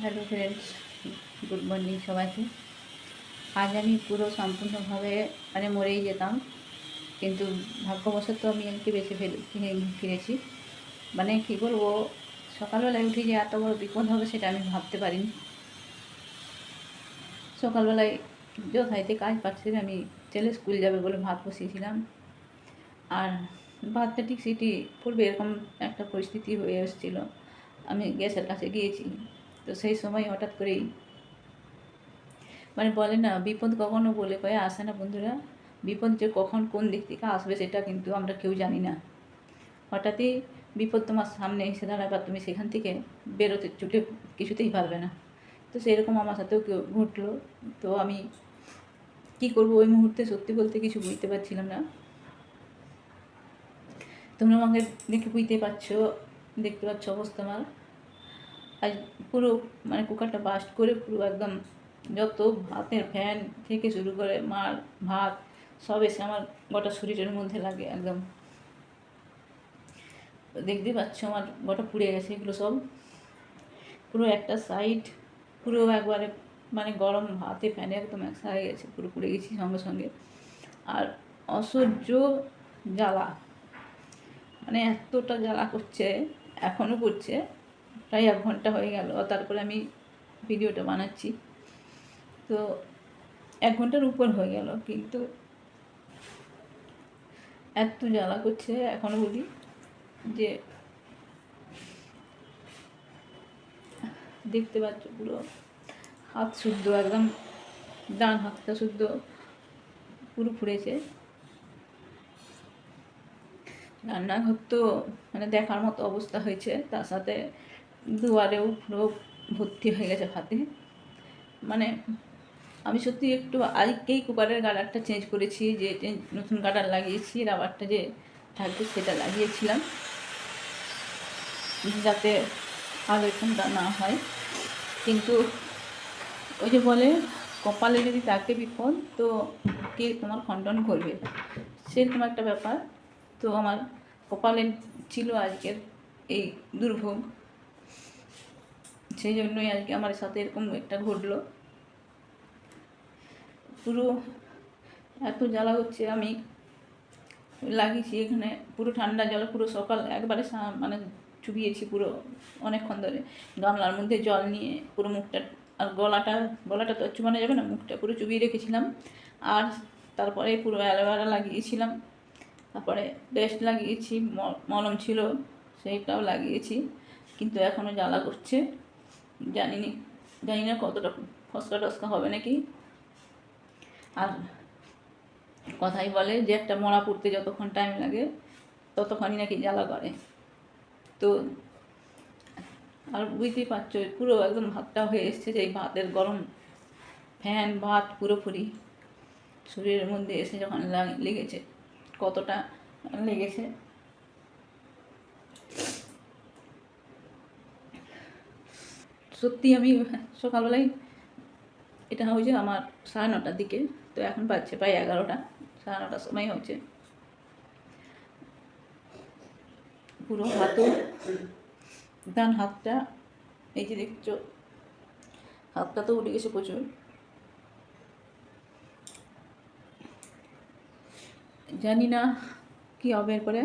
Hello friends, good morning সবাইকে। আজ আমি পুরো সম্পূর্ণভাবে মানে মরেই যেতাম, কিন্তু ভাগ্যবশত আমি আজকে বেঁচে ফিরে- ফিরেছি। মানে কী বলব, সকালবেলায় উঠে যে এত বড় বিপদ হবে সেটা আমি ভাবতে পারিনি। সকালবেলায় যথাইতে কাজ পাচ্ছে আমি ছেলে স্কুল যাবে বলে ভাত বসিয়েছিলাম। আর ভাতটা সিটি পড়বে এরকম একটা পরিস্থিতি হয়ে এসেছিল। আমি গ্যাসের কাছে গিয়েছি। তো সেই সময় হঠাৎ করেই মানে বলে না, বিপদ কখনো বলে কয়ে আসে না বন্ধুরা। বিপদ যে কখন কোন দিক থেকে আসবে সেটা কিন্তু আমরা কেউ জানি না। হঠাৎই বিপদ তোমার সামনে এসে দাঁড়াবে তুমি সেখান থেকে বেরোতে ছুটে কিছুতেই পারবে না। তো সেরকম আমার সাথেও কেউ ঘটলো। তো আমি কি করব ওই মুহূর্তে সত্যি বলতে কিছু বুঝতে পারছিলাম না। তোমরা আমাকে দেখে বুঝতে পারছ, দেখতে পাচ্ছ অবস্থা আমার। আজ পুরো মানে কুকারটা বাস্ট করে পুরো একদম যত ভাতের ফ্যান থেকে শুরু করে মার ভাত সব এসে আমার গোটা শরীরের মধ্যে লাগে একদম। দেখতে পাচ্ছ আমার গোটা পুড়ে গেছে এগুলো সব। পুরো একটা সাইড পুরো একবারে মানে গরম ভাতে ফ্যানে একদম একসা হয়ে গেছে, পুরো পুড়ে গেছি সঙ্গে সঙ্গে। আর অসহ্য জ্বালা। মানে এতটা জ্বালা করছে এখনও করছে। প্রায় এক ঘণ্টা হয়ে গেল, তারপরে আমি ভিডিওটা বানাচ্ছি। তো এক ঘণ্টার উপর হয়ে গেল, কিন্তু এত জ্বালা করছে এখনও বলি যে দেখতে পাচ্ছ পুরো হাত শুদ্ধ, একদম ডান হাতটা শুদ্ধ, পুরো ফুড়েছে রান্নাঘর তো মানে দেখার মতো অবস্থা হয়েছে, তার সাথে দুয়ারেও পুরো ভর্তি হয়ে গেছে ভাতে। মানে আমি সত্যি একটু আজকেই কুকারের গার্ডারটা চেঞ্জ করেছি, যে নতুন গার্ডার লাগিয়েছি, রাবারটা যে থাকবে সেটা লাগিয়েছিলাম। যাতে আর এরকমটা না হয়। কিন্তু ওই যে বলে, কপালে যদি তাকে বিপদ, তো কে তোমার খণ্ডন করবে? সেরকম একটা ব্যাপার। তো আমার কপালে ছিল আজকের এই দুর্ভোগ। সেই জন্যই আজকে আমার সাথে এরকম একটা ঘটলো। পুরো এত জ্বালা হচ্ছে, আমি লাগিয়েছি এখানে, পুরো ঠান্ডা জল, পুরো সকাল একবারে মানে চুবিয়েছি পুরো অনেকক্ষণ ধরে। গামলার মধ্যে জল নিয়ে পুরো মুখটা, আর গলাটা গলাটা তো চুবানো যাবে না, মুখটা পুরো চুবিয়ে রেখেছিলাম। আর তারপরে পুরো অ্যালোভেরা লাগিয়েছিলাম। তারপরে পেস্ট লাগিয়েছি মলম ছিল, সেইটাও লাগিয়েছি। কিন্তু এখনও জ্বালা করছে। জানি নি জানি না কতটা ফসকা টসকা হবে নাকি। আর কথাই বলে যে একটা মরা পড়তে যতক্ষণ টাইম লাগে, ততক্ষণই নাকি জ্বালা করে। তো আর বুঝতেই পারছ, পুরো একদম ভাতটা হয়ে এসছে এই ভাতের গরম। ফ্যান, ভাত পুরোপুরি শরীরের মধ্যে এসে যখন লাগ- লেগেছে, কতটা লেগেছে সত্যি আমি সকালবেলায়, এটা হয়েছে আমার সাড়ে নটার দিকে, তো এখন বাজছে প্রায় এগারোটা, সাড়ে নটার সময় হচ্ছে পুরো হাতও ডান হাতটা, এই যে দেখছ, হাতটা তো উঠে গেছে প্রচুর। জানি না কি হবে এরপরে।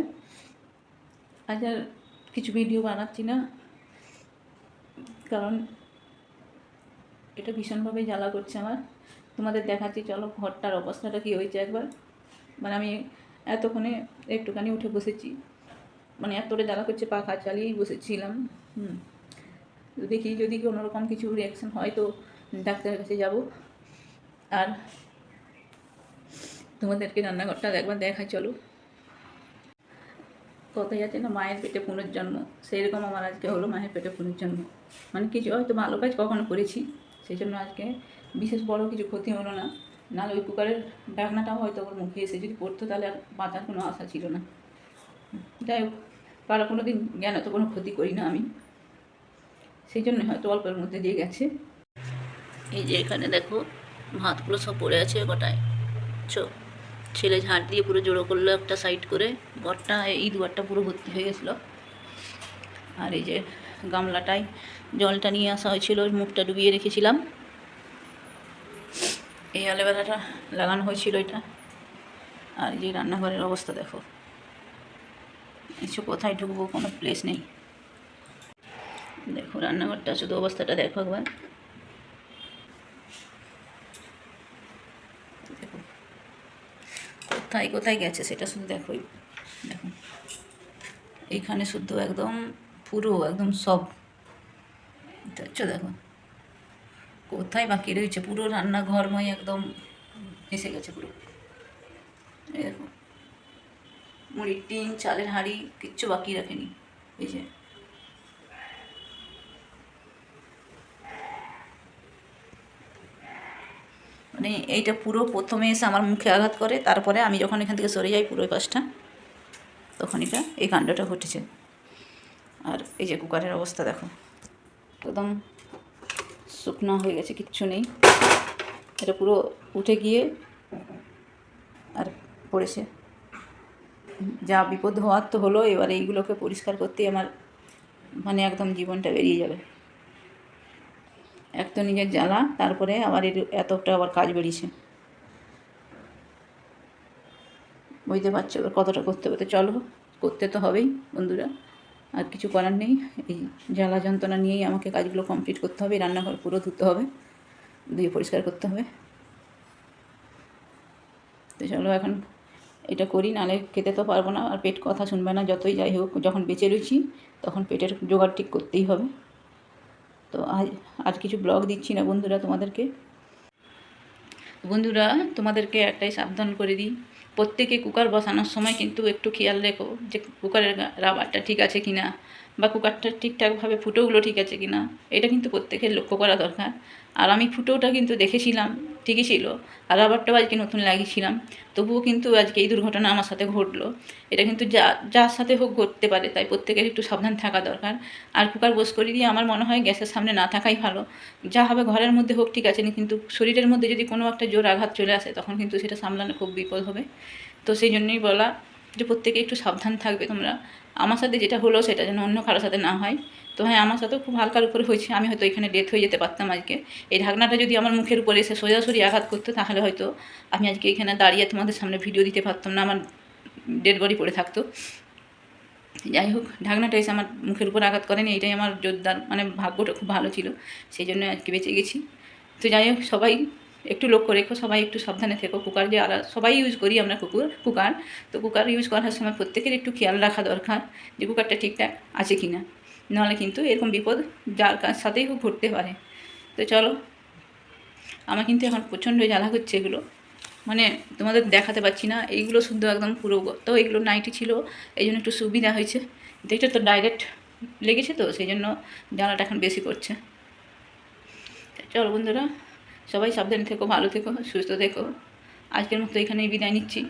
আজ আর কিছু ভিডিও বানাচ্ছি না। কারণ এটা ভীষণভাবে জ্বালা করছে আমার। তোমাদের দেখাচ্ছি, চলো ঘরটার অবস্থাটা কী হয়েছে একবার। মানে আমি এতক্ষণে একটুখানি উঠে বসেছি। মানে এতটা জ্বালা করছে পাখা চালিয়েই বসেছিলাম। হুম। দেখি যদি কোনো রকম কিছু রিয়াকশান হয় তো ডাক্তারের কাছে যাব। আর তোমাদেরকে রান্নাঘরটা একবার দেখাই, চলো। কথাই আছে না, মায়ের পেটে পুনর্জন্ম। সেই রকম আমার আজকে হলো মায়ের পেটে পুনর্জন্ম। মানে কিছু হয়তো ভালো কাজ কখনো করেছি সেই জন্য আজকে বিশেষ বড় কিছু ক্ষতি হলো না। নাহলে ওই কুকারের ডাকনাটাও হয়তো ওর মুখে এসে যদি পড়তো, তাহলে আর বাঁচার কোনো আশা ছিল না। যাই হোক, কারও কোনো দিন জ্ঞান তো কোনো ক্ষতি করি না আমি। সেই জন্য হয়তো অল্পের মধ্যে দিয়ে গেছে। এই যে এখানে দেখো, ভাতগুলো সব পড়ে আছে গোটায় চো। ছেলে ঝাঁট দিয়ে পুরো জোড়ো করল একটা সাইড করে। ঘরটা, এই দুয়ারটা পুরো ভর্তি হয়ে গেছিল। আর এই যে গামলাটায় জলটা নিয়ে আসা হয়েছিল, মুখটা ডুবিয়ে রেখেছিলাম। এই অ্যালোভেরাটা লাগানো হয়েছিল এটা। আর এই যে রান্নাঘরের অবস্থা দেখো। কিছু কোথায় ঢুকবো, কোনো প্লেস নেই। দেখো রান্নাঘরটা, শুধু অবস্থাটা দেখো একবার দেখো কোথায় কোথায় গেছে সেটা শুধু দেখো দেখো। এইখানে শুদ্ধ একদম পুরো, একদম সব। দেখছ দেখো। কোথায় বাকি রয়েছে? পুরো রান্নাঘরময় একদম এসে গেছে পুরো। এই দেখো। মুড়ির টিন, চালের হাঁড়ি, কিচ্ছু বাকি রাখেনি। এই যে মানে এইটা পুরো প্রথমে এসে আমার মুখে আঘাত করে, তারপরে আমি যখন এখান থেকে সরে যাই পুরো পাশটা তখন এটা, এই কাণ্ডটা ঘটেছে। আর এই যে কুকারের অবস্থা দেখো, একদম শুকনো হয়ে গেছে, কিচ্ছু নেই। এটা পুরো উঠে গিয়ে আর পড়েছে। যা বিপদ হওয়ার তো হলো, এবার এইগুলোকে পরিষ্কার করতেই আমার মানে একদম জীবনটা বেরিয়ে যাবে। এক তো নিজের জ্বালা, তারপরে আবার এতটা আবার কাজ বেরিয়েছে। বুঝতে পারছ এবার কতটা করতে হবে? চলো, করতে তো হবেই বন্ধুরা। আর কিছু করার নেই। এই জ্বালা যন্ত্রণা নিয়েই আমাকে কাজগুলো কমপ্লিট করতে হবে, রান্নাঘর পুরো ধুতে হবে, ধুয়ে পরিষ্কার করতে হবে। তো চলো এখন এটা করি নাহলে খেতে তো পারব না, আর পেট কথা শুনবে না, যতই যাই হোক, যখন বেঁচে রয়েছি, তখন পেটের জোগাড় ঠিক করতেই হবে। তো আজ আর কিছু ব্লগ দিচ্ছি না বন্ধুরা তোমাদেরকে। বন্ধুরা, তোমাদেরকে একটাই সাবধান করে দিই। প্রত্যেকে কুকার বসানোর সময় কিন্তু একটু খেয়াল রেখো যে কুকারের রাবারটা ঠিক আছে কি না বা কুকারটা ঠিকঠাকভাবে ফুটোগুলো ঠিক আছে কি না এটা কিন্তু প্রত্যেকের লক্ষ্য করা দরকার। আর আমি ফুটোটা কিন্তু দেখেছিলাম, ঠিকই ছিল। আর রাবারটাও আজকে নতুন লাগিয়েছিলাম। তবুও কিন্তু আজকে এই দুর্ঘটনা আমার সাথে ঘটলো। এটা কিন্তু যা, যার সাথে হোক ঘটতে পারে, তাই প্রত্যেকের একটু সাবধান থাকা দরকার। আর কুকার বোস করে দিয়ে আমার মনে হয় গ্যাসের সামনে না থাকাই ভালো। যা হবে ঘরের মধ্যে হোক ঠিক আছে, কিন্তু শরীরের মধ্যে যদি কোনো একটা জোর আঘাত চলে আসে, তখন কিন্তু সেটা সামলানো খুব বিপদ হবে। তো সেই জন্যই বলা যে প্রত্যেকে একটু সাবধান থাকবে তোমরা। আমার সাথে যেটা হলো সেটা যেন অন্য কারোর সাথে না হয়। তো হ্যাঁ আমার সাথেও খুব হালকার উপরে হয়েছে। আমি হয়তো এখানে ডেথ হয়ে যেতে পারতাম আজকে। এই ঢাকনাটা যদি আমার মুখের উপরে এসে সোজাসুরি আঘাত করতো, তাহলে হয়তো আমি আজকে এখানে দাঁড়িয়ে তোমাদের সামনে ভিডিও দিতে পারতাম না। আমার ডেড বডি পড়ে থাকতো। যাই হোক, ঢাকনাটা এসে আমার মুখের উপর আঘাত করেনি। এটাই আমার জোরদার মানে ভাগ্যটা খুব ভালো ছিল। সেই জন্য আজকে বেঁচে গেছি। তো যাই হোক, সবাই একটু লক্ষ্য রেখো, সবাই একটু সাবধানে থেকো। কুকার যে আর সবাই ইউজ করি আমরা কুকুর, কুকার। তো কুকার ইউজ করার সময় প্রত্যেকের একটু খেয়াল রাখা দরকার যে কুকারটা ঠিকঠাক আছে কি না নাহলে কিন্তু এরকম বিপদ যার সাথেই হোক ঘটতে পারে। তো চলো, আমার কিন্তু এখন প্রচণ্ড জ্বালা হচ্ছে এগুলো। মানে তোমাদের দেখাতে পাচ্ছি না, এইগুলো শুদ্ধ একদম পুরো তো এগুলো নাইটি ছিল, এই জন্য একটু সুবিধা হয়েছে। দেখছ তো ডাইরেক্ট লেগেছে তো, সেই জন্য জ্বালাটা এখন বেশি করছে। চলো বন্ধুরা সবাই সাবধানে থেকো ভালো থেকো সুস্থ থেকো। আজকের মতো এখানেই বিদায় নিচ্ছি।